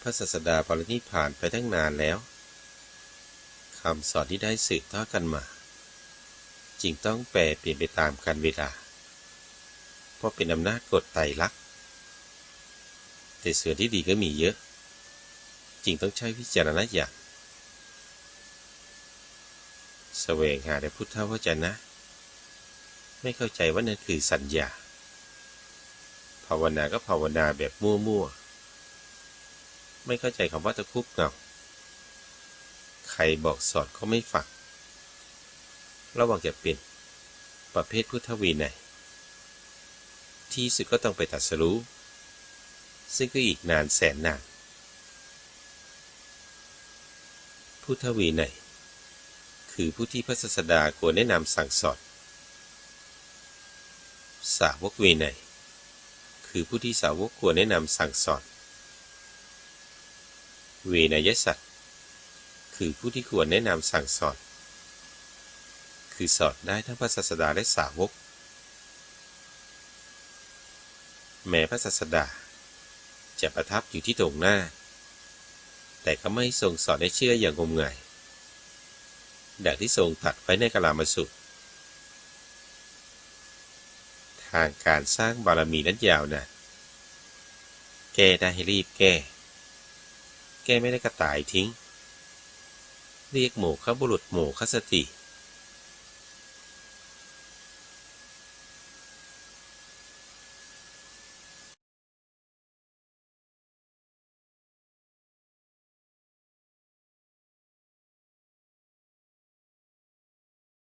พระศาสดาปรินิพานไปตั้งนานแล้วคำสอนที่ได้สืบทอดกันมาจึงต้องแปลเปลี่ยนไปตามกาลเวลา เพราะเป็นอำนาจกฎไตรลักษณ์แต่ส่วนที่ดีก็มีเยอะจึงต้องใช้วิจารณญาณแสวงหาแต่พุทธวจนะ ไม่เข้าใจว่านั่นคือสัญญา ภาวนาก็ภาวนาแบบมั่วๆ ไม่เข้าใจคำว่าตะคุบเงาใครบอกสอนก็ไม่ฟังระหว่างจะเป็นประเภทพุทธวีไหนยที่สุดก็ต้องไปตัดสรู้ ซึ่งก็อีกนานแสนนาน พุทธวีไหนยคือผู้ที่พระศาสดาควรแนะนำสั่งสอน สาวกวีไหนยคือผู้ที่สาวกควรแนะนำสั่งสอน เวนยสัตว์คือผู้ที่ควรแนะนำสั่งสอน คือสอนได้ทั้งพระศาสดาและสาวก แม้พระศาสดา จะประทับอยู่ที่ตรงหน้า แต่ก็ไม่ทรงสอนให้เชื่ออย่างงมงายดังที่ทรงตัดไว้ในกลามาสุตรทางการสร้างบารมีนั้นยาวนานแก้ได้ให้รีบแก้ แกไม่ได้กระต่ายทิ้ง เรียกโมฆะบุรุษโมฆะสติ